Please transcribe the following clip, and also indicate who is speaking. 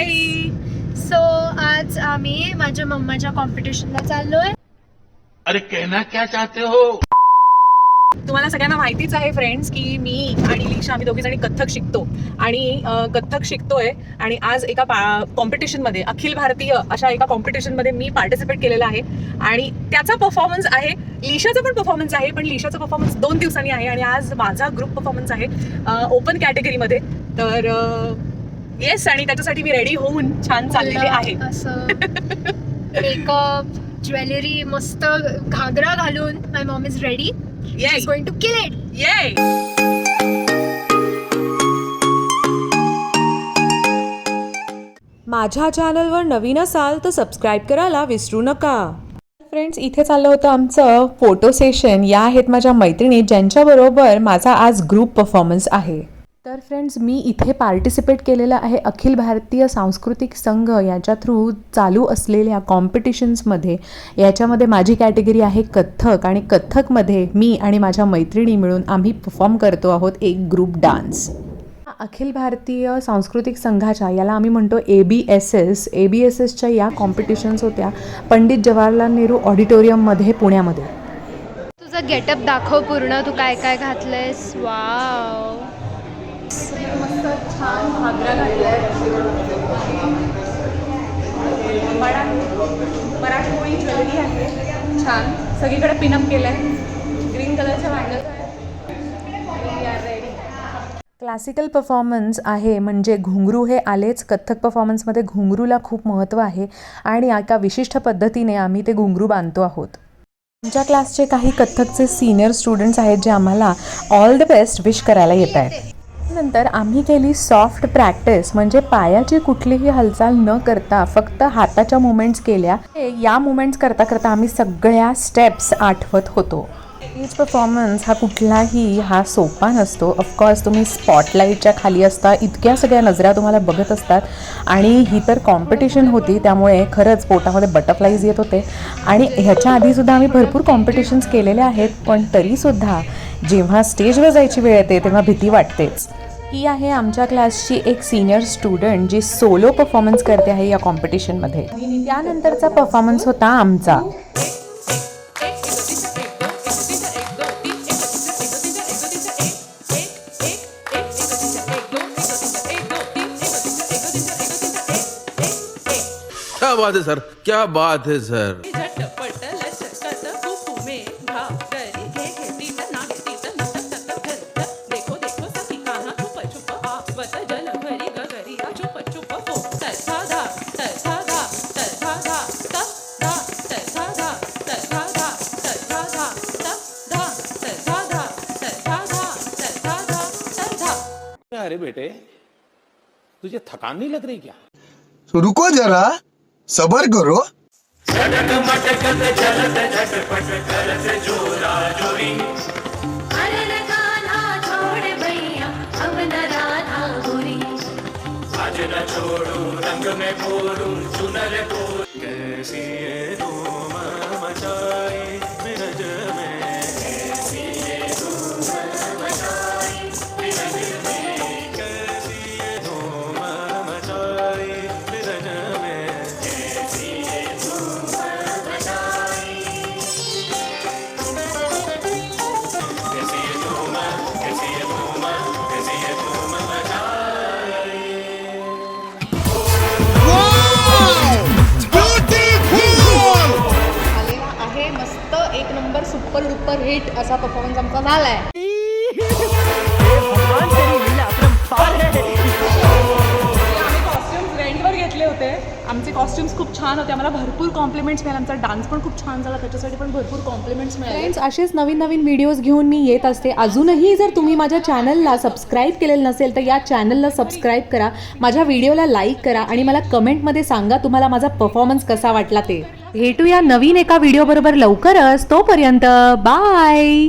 Speaker 1: हाय
Speaker 2: so आज आम्ही माझ्या मम्माच्या कॉम्पिटिशनला चाललोय.
Speaker 3: अरे कहना क्या चाहते हो?
Speaker 1: तुम्हाला सगळ्यांना माहितीच आहे फ्रेंड्स की मी आणि लिशा आम्ही दोघी जणी कथ्थक शिकतो. आणि अं, कथ्थक शिकतोय आणि आज एका कॉम्पिटिशनमध्ये अखिल भारतीय अशा एका कॉम्पिटिशनमध्ये मी पार्टिसिपेट केलेला आहे. आणि त्याचा परफॉर्मन्स आहे लिशाचा पण परफॉर्मन्स आहे पण लिशाचा परफॉर्मन्स दोन दिवसांनी आहे आणि आज माझा ग्रुप परफॉर्मन्स आहे ओपन कॅटेगरीमध्ये तर येस आणि त्याच्यासाठी मी रेडी होऊन छान चाललेले आहे.
Speaker 2: असं मेकअप ज्वेलरी मस्त घागरा घालून my mom is ready is going to kill it
Speaker 1: ये
Speaker 4: माझ्या चॅनलवर नवीन असाल तर सबस्क्राईब करायला विसरू नका. फ्रेंड्स इथे चाललं होतं आमचं फोटो सेशन या आहेत माझ्या मैत्रिणी ज्यांच्याबरोबर माझा आज ग्रुप परफॉर्मन्स आहे. तर फ्रेंड्स मी इथे पार्टिसिपेट केलेलं आहे अखिल भारतीय सांस्कृतिक संघ याच्या थ्रू चालू असलेल्या कॉम्पिटिशन्समध्ये याच्यामध्ये माझी कॅटेगरी आहे कथ्थक आणि कथ्थकमध्ये मी आणि माझ्या मैत्रिणी मिळून आम्ही परफॉर्म करतो आहोत एक ग्रुप डान्स अखिल भारतीय सांस्कृतिक संघाच्या याला आम्ही म्हणतो A B S S A B S एसच्या या कॉम्पिटिशन्स होत्या पंडित जवाहरलाल नेहरू ऑडिटोरियममध्ये पुण्यामध्ये.
Speaker 2: तुझा गेटअप दाखव पूर्ण. तू काय काय घातलंयस? वाव
Speaker 1: मस्त छान घागरा घातलाय मरा मराठमोळी ज्वेलरी आहे छान सगळीकडे पिनअप केलंय ग्रीन कलरच्या बँगल्स
Speaker 4: क्लासिकल परफॉर्मन्स आहे म्हणजे घुंगरू हे आलेच कथ्थक परफॉर्मन्समध्ये घुंगरूला खूप महत्त्व आहे आणि एका विशिष्ट पद्धतीने आम्ही ते घुंगरू बांधतो आहोत. आमच्या क्लासचे काही कथ्थकचे सिनियर स्टुडंट्स आहेत जे आम्हाला ऑल द बेस्ट विश करायला येत आहेत. नंतर आम्ही केली सॉफ्ट प्रॅक्टिस म्हणजे पायाची कुठलीही हालचाल न करता फक्त हाताच्या मुवमेंट्स केल्या. हे या मुवमेंट्स करता करता आम्ही सगळ्या स्टेप्स आठवत होतो. स्टेज परफॉर्मन्स हा कुठलाही हा सोपा नसतो. ऑफकोर्स तुम्ही स्पॉटलाईटच्या खाली असता इतक्या सगळ्या नजरा तुम्हाला बघत असतात. आणि ही तर कॉम्पिटिशन होती त्यामुळे खरंच पोटामध्ये बटरफ्लाईज येत होते. आणि ह्याच्या आधीसुद्धा आम्ही भरपूर कॉम्पिटिशन्स केलेले आहेत पण तरीसुद्धा जेव्हा स्टेजवर जायची वेळ येते तेव्हा भीती वाटतेच. ही आहे आमच्या क्लासची एक सिनियर स्टुडंट जी सोलो परफॉर्मन्स करते आहे या कॉम्पिटिशनमध्ये त्यानंतरचा परफॉर्मन्स होता आमचा.
Speaker 3: क्या बात है सर क्या बात है सर
Speaker 5: तथा
Speaker 6: अरे बेटे तुझे थकान नहीं लग रही क्या?
Speaker 7: तो रुको जरा सबर करो।
Speaker 1: आलेला सुपर डुपर हिट असा परफॉर्मन्स आमचा झालाय. कॉस्ट्युम्स खूप छान होते. आम्हाला भरपूर कॉम्प्लिमेंट्स मिळाले. आमचा डान्स पण खूप छान झाला. त्याच्यासाठी पण भरपूर कॉम्प्लिमेंट्स मिळाले.
Speaker 4: असेच नवीन नवीन व्हिडिओज घेऊन मी येत असते. अजूनही जर तुम्ही माझ्या चॅनलला सबस्क्राईब केलेलं नसेल तर या चॅनलला सबस्क्राईब करा. माझ्या व्हिडिओला लाईक करा आणि मला कमेंटमध्ये सांगा तुम्हाला माझा परफॉर्मन्स कसा वाटला ते. भेटू या नवीन एका व्हिडिओबरोबर लवकरच. तोपर्यंत बाय